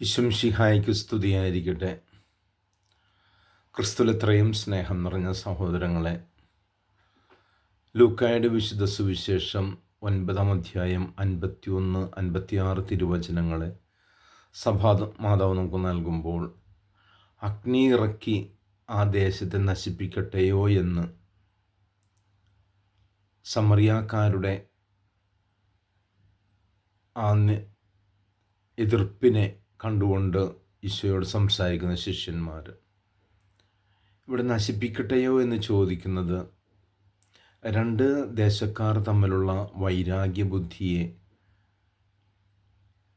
വിശംഷിഹായ്ക്ക് സ്തുതിയായിരിക്കട്ടെ. ക്രിസ്തുലത്രയും സ്നേഹം നിറഞ്ഞ സഹോദരങ്ങളെ ലൂക്കായുടെ വിശുദ്ധ സുവിശേഷം ഒൻപതാം അധ്യായം അൻപത്തിയൊന്ന് അൻപത്തിയാറ് തിരുവചനങ്ങളെ സഭാ മാതാവ് നമുക്ക് നൽകുമ്പോൾ അഗ്നി ഇറക്കി ആ ദേശത്തെ നശിപ്പിക്കട്ടെയോ എന്ന് സമറിയാക്കാരുടെ ആ എതിർപ്പിനെ കണ്ടുകൊണ്ട് ഈശോയോട് സംസാരിക്കുന്ന ശിഷ്യന്മാർ ഇവിടെ നശിപ്പിക്കട്ടെയോ എന്ന് ചോദിക്കുന്നത് രണ്ട് ദേശക്കാർ തമ്മിലുള്ള വൈരാഗ്യ ബുദ്ധിയെ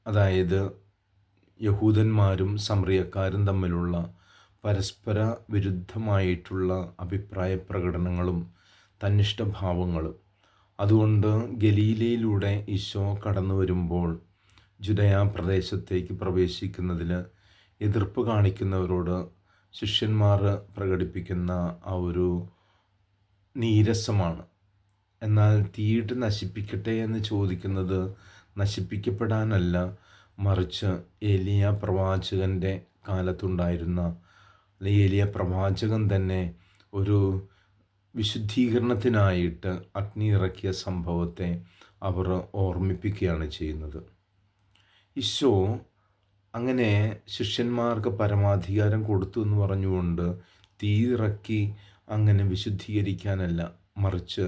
അതായത് യഹൂദന്മാരും സമറിയക്കാരും തമ്മിലുള്ള പരസ്പര വിരുദ്ധമായിട്ടുള്ള അഭിപ്രായ പ്രകടനങ്ങളും തന്നിഷ്ടഭാവങ്ങളും അതുകൊണ്ട് ഗലീലയിലൂടെ ഈശോ കടന്നു വരുമ്പോൾ ജുദയ പ്രദേശത്തേക്ക് പ്രവേശിക്കുന്നതിന് എതിർപ്പ് കാണിക്കുന്നവരോട് ശിഷ്യന്മാർ പ്രകടിപ്പിക്കുന്ന ആ ഒരു നീരസമാണ്. എന്നാൽ തീയിട്ട് നശിപ്പിക്കട്ടെ എന്ന് ചോദിക്കുന്നത് നശിപ്പിക്കപ്പെടാനല്ല മറിച്ച് ഏലിയ പ്രവാചകന്റെ കാലത്തുണ്ടായിരുന്ന ഏലിയ പ്രവാചകൻ തന്നെ ഒരു വിശുദ്ധീകരണത്തിനായിട്ട് അഗ്നി ഇറക്കിയ സംഭവത്തെ അവർ ഓർമ്മിപ്പിക്കുകയാണ് ചെയ്യുന്നത്. ഈശോ അങ്ങനെ ശിഷ്യന്മാർക്ക് പരമാധികാരം കൊടുത്തു എന്ന് പറഞ്ഞുകൊണ്ട് തീയിറക്കി അങ്ങനെ വിശുദ്ധീകരിക്കാനല്ല മറിച്ച്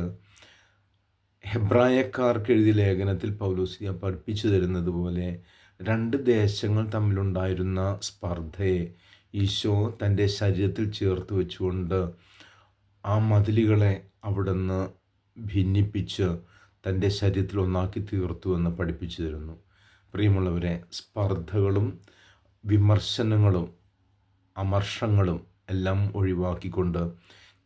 ഹെബ്രായക്കാർക്ക് എഴുതിയ ലേഖനത്തിൽ പൗലോസിയ പഠിപ്പിച്ചു തരുന്നത് പോലെ രണ്ട് ദേശങ്ങൾ തമ്മിലുണ്ടായിരുന്ന സ്പർദ്ധയെ ഈശോ തന്റെ ശരീരത്തിൽ ചേർത്ത് വെച്ചുകൊണ്ട് ആ മതിലുകളെ അവിടുന്ന് ഭിന്നിപ്പിച്ച് തന്റെ ശരീരത്തിൽ ഒന്നാക്കി തീർത്തു എന്ന് പഠിപ്പിച്ചു തരുന്നു. പ്രിയമുള്ളവരെ സ്പർദ്ധകളും വിമർശനങ്ങളും അമർഷങ്ങളും എല്ലാം ഒഴിവാക്കിക്കൊണ്ട്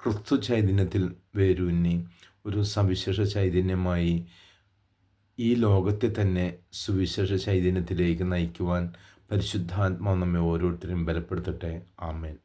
ക്രിസ്തു ചൈതന്യത്തിൽ വേരൂന്നി ഒരു സവിശേഷ ചൈതന്യമായി ഈ ലോകത്തെ തന്നെ സുവിശേഷ ചൈതന്യത്തിലേക്ക് നയിക്കുവാൻ പരിശുദ്ധാത്മാവ് നമ്മെ ഓരോരുത്തരെയും ബലപ്പെടുത്തട്ടെ. ആമേൻ.